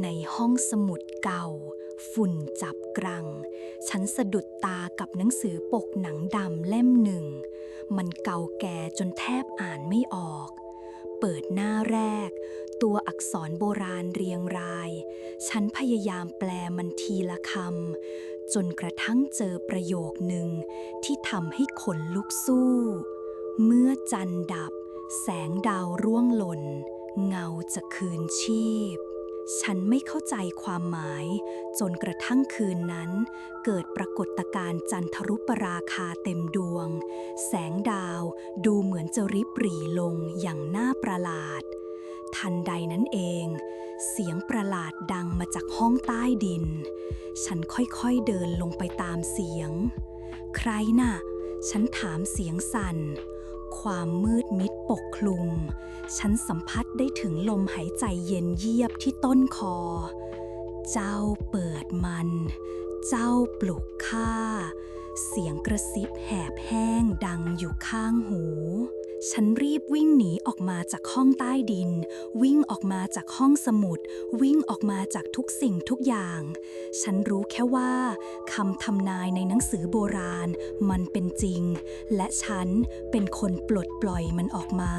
ในห้องสมุดเก่า ฝุ่นจับกรัง ฉันสะดุดตากับหนังสือปกหนังดำเล่มหนึ่ง มันเก่าแก่จนแทบอ่านไม่ออก เปิดหน้าแรก ตัวอักษรโบราณเรียงราย ฉันพยายามแปลมันทีละคำจนกระทั่งเจอประโยคหนึ่งที่ทำให้ขนลุกสู้ เมื่อจันทร์ดับ แสงดาวร่วงหล่น เงาจะคืนชีพ ฉันไม่เข้าใจความหมาย จนกระทั่งคืนนั้น เกิดปรากฏการณ์จันทรุปราคาเต็มดวง แสงดาวดูเหมือนจะริบหรี่ลงอย่างน่าประหลาด ทันใดนั้นเอง เสียงประหลาดดังมาจากห้องใต้ดิน ฉันค่อยๆเดินลงไปตามเสียง ใครน่ะ ฉันถามเสียงสั่น ความมืดมิดปกคลุม ฉันสัมผัสได้ถึงลมหายใจเย็นเยียบที่ต้นคอ เจ้าเปิดมัน เจ้าปลุกข้า เสียงกระซิบแหบแห้งดังอยู่ข้างหู ฉันรีบวิ่งหนีออกมาจากห้องใต้ดิน วิ่งออกมาจากห้องสมุด วิ่งออกมาจากทุกสิ่งทุกอย่าง ฉันรู้แค่ว่าคำทำนายในหนังสือโบราณ มันเป็นจริง และฉันเป็นคนปลดปล่อยมันออกมา